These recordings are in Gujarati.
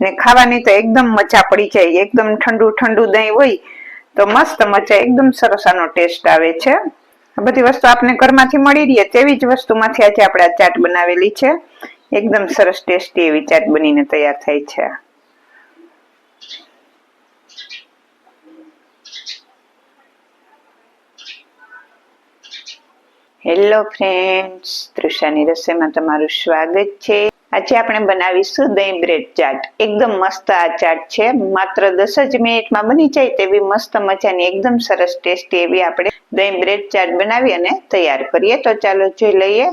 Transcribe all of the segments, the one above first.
ને ખાવાની તો એકદમ મજા પડી જાય. એકદમ ઠંડુ ઠંડુ દહીં હોય તો મસ્ત મજા, એકદમ સરસ આનો ટેસ્ટ આવે છે. આ બધી વસ્તુ આપણે ઘરમાંથી મળી રહે તેવી જ વસ્તુમાંથી આજે આપણે આ ચાટ બનાવેલી છે. એકદમ સરસ ટેસ્ટી એવી ચાટ બનીને તૈયાર થાય છે. હેલો ફ્રેન્ડ્સ તૃષાની રસોઈમાં તમારું સ્વાગત છે. આજે આપણે બનાવીશું દહીં બ્રેડ ચાટ. એકદમ મસ્ત આ ચાટ છે. માત્ર દસ જ મિનિટમાં બની જાય તેવી મસ્ત મજાની, એકદમ સરસ ટેસ્ટી એવી આપણે દહીં બ્રેડ ચાટ બનાવી અને તૈયાર કરીએ. તો ચાલો જોઈ લઈએ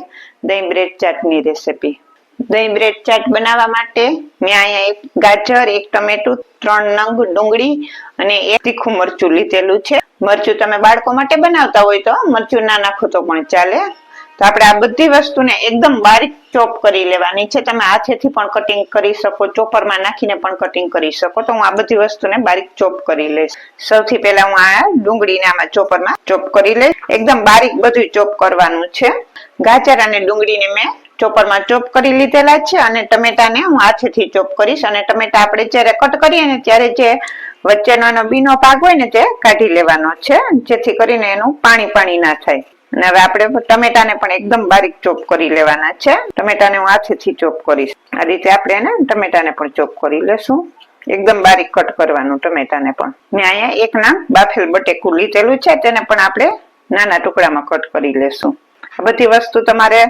દહીં બ્રેડ ચાટની રેસીપી. દહીં બ્રેડ ચાટ બનાવવા માટે મેં અહીંયા એક ગાજર, એક ટમેટું, ત્રણ નંગ ડુંગળી અને એક તીખું મરચું લીધેલું છે. મરચું તમે બાળકો માટે બનાવતા હોય તો, મરચું ના નાખો તો પણ ચાલે. તો આપણે આ બધી વસ્તુને એકદમ બારીક ચોપ કરી લેવાની છે. તમે હાથેથી પણ કટિંગ કરી શકો ચોપરમાં નાખીને પણ કટિંગ કરી શકો. તો હું આ બધી વસ્તુને બારીક ચોપ કરી લઈશ. સૌથી પહેલા હું આ ડુંગળીને આમાં ચોપરમાં ચોપ કરી લઈશ. એકદમ બારીક બધું ચોપ કરવાનું છે. ગાજર અને ડુંગળીને મેં ચોપરમાં ચોપ કરી લીધેલા છે અને ટમેટાને હું હાથેથી ચોપ કરીશ. અને ટમેટા આપણે જ્યારે કટ કરીએ ને ત્યારે જે વચ્ચેનો એનો બીનો ભાગ હોય ને તે કાઢી લેવાનો છે. જેથી કરીને એનું પાણી પાણી ના થાય. અને હવે આપણે ટમેટાને પણ એકદમ બારીક ચોપ કરી લેવાના છે. ટમેટાને હું હાથેથી ચોપ કરીશ. આ રીતે આપણે એને ટમેટાને પણ ચોપ કરી લેશું. એકદમ બારીક કટ કરવાનું ટમેટાને પણ. મેં અહીંયા એક ના બાફેલ બટેકું લીધેલું છે, તેને પણ આપણે નાના ટુકડામાં કટ કરી લેશું. આ બધી વસ્તુ તમારે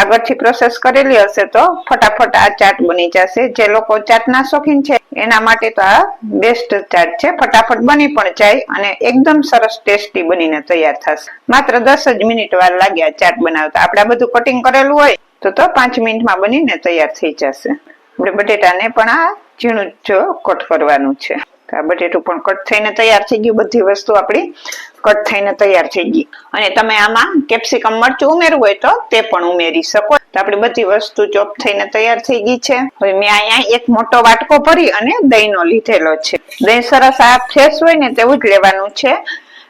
આગળથી પ્રોસેસ કરેલી હશે તો ફટાફટ આ ચાટ બની જશે. જે લોકો ચાટના શોખીન છે, એના માટે તો આ બેસ્ટ ચાટ છે. ફટાફટ બની પણ જાય અને એકદમ સરસ ટેસ્ટી બનીને તૈયાર થશે. માત્ર દસ જ મિનિટ વાર લાગ્યા ચાટ બનાવતા. આપણે બધું કટિંગ કરેલું હોય, તો તો પાંચ મિનિટમાં બનીને તૈયાર થઈ જશે. આપણે બટેટાને પણ આ ઝીણું જ કટ કરવાનું છે. બટેટું પણ કટ થઈને તૈયાર થઈ ગયું. બધી વસ્તુ આપણી કટ થઈને તૈયાર થઈ ગઈ. અને તમે આમાં કેપ્સિકમ મરચું ઉમેરવું હોય તો તે પણ ઉમેરી શકો. તો આપણી બધી વસ્તુ ચોપ થઈને તૈયાર થઈ ગઈ છે. હવે મેં અહીંયા એક મોટો વાટકો ભરી અને દહીંનો લીધેલો છે. દહીં સરસ આ ફ્રેશ હોય ને તેવું જ લેવાનું છે.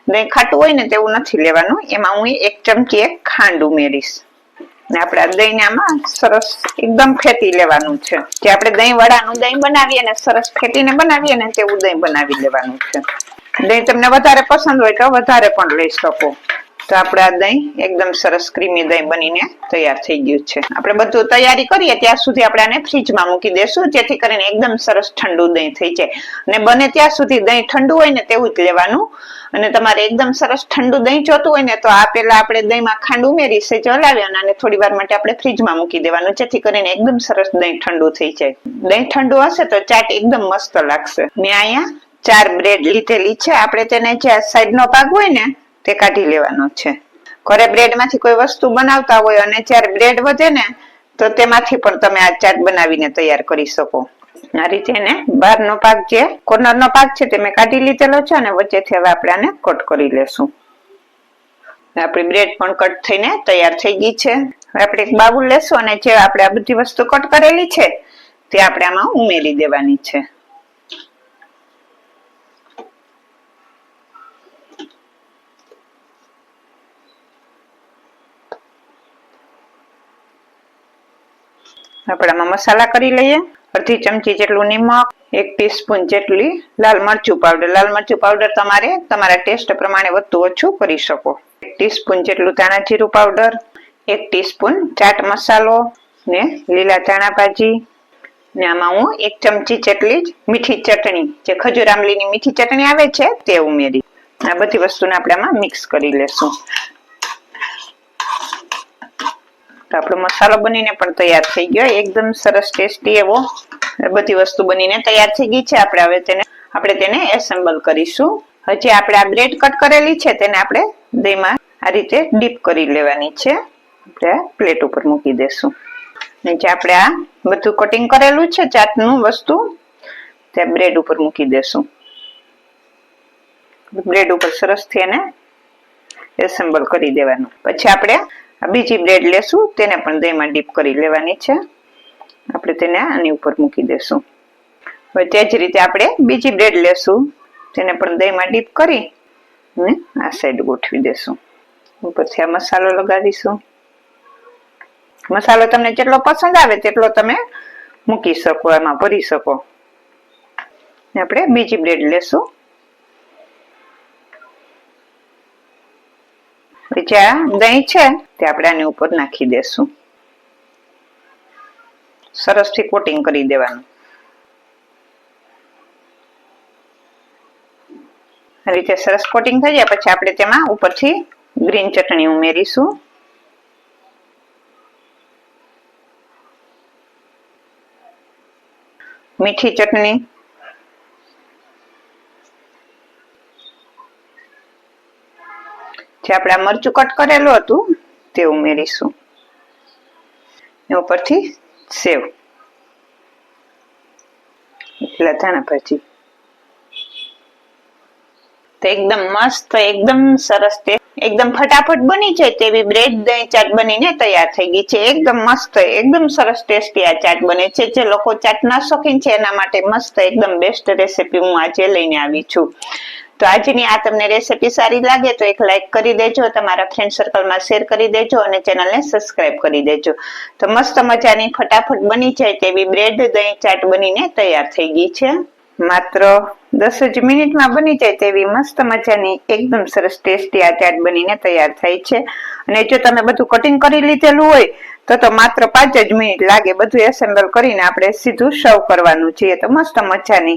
દહીં ખાટું હોય ને તેવું નથી લેવાનું. એમાં હું એક ચમચી એક ખાંડ ઉમેરીશ. ને આપણે આ સરસ એકદમ ફેટી લેવાનું છે. જે આપણે દહીં વડાનું દહીં બનાવીએ ને સરસ ફેટીને બનાવીએ ને તેવું દહીં બનાવી લેવાનું છે. દહીં તમને વધારે પસંદ હોય તો વધારે પણ લઈ શકો. તો આપણે આ દહીં એકદમ સરસ ક્રીમી દહીં બનીને તૈયાર થઈ ગયું છે. આપણે બધું તૈયારી કરીએ ત્યાં સુધી આપણે આને ફ્રીજમાં મૂકી દેશું, જેથી કરીને એકદમ સરસ ઠંડુ દહીં થઈ જાય. અને બને ત્યાં સુધી દહીં ઠંડુ હોય ને તેવું જ લેવાનું. અને તમારે એકદમ સરસ ઠંડુ દહીં જોતું હોય ને તો આ પેલા આપણે દહીંમાં ખાંડ ઉમેરી છે ચલાવી અને થોડી વાર માટે આપણે ફ્રીજમાં મૂકી દેવાનું, જેથી કરીને એકદમ સરસ દહીં ઠંડુ થઈ જાય. દહીં ઠંડુ હશે તો ચાટ એકદમ મસ્ત લાગશે. મેં અહીંયા ચાર બ્રેડ લીધેલી છે. આપણે તેને જે સાઈડ નો ભાગ હોય ને તે કાઢી લેવાનો છે. ઘરે બ્રેડમાંથી કોઈ વસ્તુ બનાવતા હોય અને જ્યારે બ્રેડ વધે ને, તો તેમાંથી પણ તમે આ ચાટ બનાવીને તૈયાર કરી શકો. આ રીતે એને બહારનો પાક જે કોર્નર નો ભાગ છે તે મેં કાઢી લીધેલો છે અને વચ્ચેથી હવે આપણે આને કટ કરી લેશું. આપણી બ્રેડ પણ કટ થઈને તૈયાર થઈ ગઈ છે. હવે આપણે એક બાઉલ લેશું અને જે આપણે આ બધી વસ્તુ કટ કરેલી છે, તે આપણે આમાં ઉમેરી દેવાની છે. આપણે મસાલા કરી લઈએ. અડધી ચમચી જેટલું નિમક, એક ટીસ્પૂન જેટલી લાલ મરચું પાવડર લાલ મરચું પાવડર તમારે તમારા ટેસ્ટ પ્રમાણે વધતું ઓછું કરી શકો. એક ટીસ્પૂન જેટલું ધાણા જીરું પાવડર એક ટીસ્પૂન ચાટ મસાલો ને લીલા ધાણા ભાજી. ને આમાં હું એક ચમચી જેટલી જ મીઠી ચટણી, જે ખજૂર આમલીની મીઠી ચટણી આવે છે, તે ઉમેરી. આ બધી વસ્તુને આપણે આમાં મિક્સ કરી લેશું. તો આપણો મસાલો બનીને પણ તૈયાર થઈ ગયો. એકદમ સરસ ટેસ્ટી એવો બધી વસ્તુ બનીને તૈયાર થઈ ગઈ છે. આપણે હવે તેને, આપણે તેને એસેમ્બલ કરીશું. હજી આપણે આ બ્રેડ કટ કરેલી છે, તેને આપણે દહીંમાં આ રીતે ડીપ કરી લેવાની છે. આપણે પ્લેટ ઉપર મૂકી દેશું. જે આપણે આ બધું કટિંગ કરેલું છે ચાટનું વસ્તુ, તે બ્રેડ ઉપર મૂકી દેશું. બ્રેડ ઉપર સરસથી એને એસેમ્બલ કરી દેવાનું. પછી આપણે બીજી બ્રેડ લેશું, તેને પણ દહીંમાં ડીપ કરી લેવાની છે. આપણે તેને આની ઉપર મૂકી દેશું. હવે તે જ રીતે આપણે બીજી બ્રેડ લેશું, તેને પણ દહીંમાં ડીપ કરી અને આ સાઈડ ગોઠવી દેશું. ઉપરથી આ મસાલો લગાવીશું. મસાલો તમને જેટલો પસંદ આવે તેટલો તમે મૂકી શકો, એમાં ભરી શકો. આપણે બીજી બ્રેડ લેશું. પછી આ દહીં છે, તે આપણે આની ઉપર નાખી દેશું. સરસથી કોટિંગ કરી દેવાનું. રીતે સરસ કોટિંગ થઈ જાય, પછી આપણે તેમાં ઉપરથી ગ્રીન ચટણી ઉમેરીશું. મીઠી ચટણી આપણે આ મરચું કટ કરેલું હતું, તે ઉમેરીશું. ઉપરથી સેવ. ધાણા ભાજી. તો એકદમ મસ્ત, એકદમ સરસ તે. એકદમ ફટાફટ બની જાય તેવી બ્રેડ દહીં ચાટ બનીને તૈયાર થઈ ગઈ છે. એકદમ મસ્ત, એકદમ સરસ ટેસ્ટી આ ચાટ બને છે. જે લોકો ચાટ ના શોખીન છે, એના માટે મસ્ત, એકદમ બેસ્ટ રેસીપી હું આજે લઈને આવી છું. તો આજની આ તમને રેસીપી સારી લાગે તો એક લાઈક કરી દેજો, તમારા ફ્રેન્ડ સર્કલમાં શેર કરી દેજો અને ચેનલને સબસ્ક્રાઇબ કરી દેજો. તો મસ્ત મજાની ફટાફટ બની જાય તેવી બ્રેડ દહીં, ચાટ બનીને તૈયાર થઈ ગઈ છે. માત્ર દસ જ મિનિટમાં બની જાય તેવી મસ્ત મજાની એકદમ સરસ ટેસ્ટી આ ચાટ બનીને તૈયાર થાય છે. અને જો તમે બધું કટિંગ કરી લીધેલું હોય, તો તો માત્ર પાંચ જ મિનિટ લાગે બધું એસેમ્બલ કરીને આપણે સીધું સર્વ કરવાનું છે. તો મસ્ત મજાની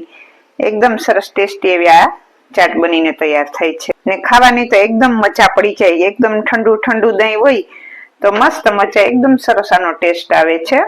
એકદમ સરસ ટેસ્ટી એવી આ ચાટ બનીને તૈયાર થાય છે. ને ખાવાની તો એકદમ મજા પડી જાય. એકદમ ઠંડુ ઠંડુ દહીં હોય તો મસ્ત મજા, એકદમ સરસ આનો ટેસ્ટ આવે છે.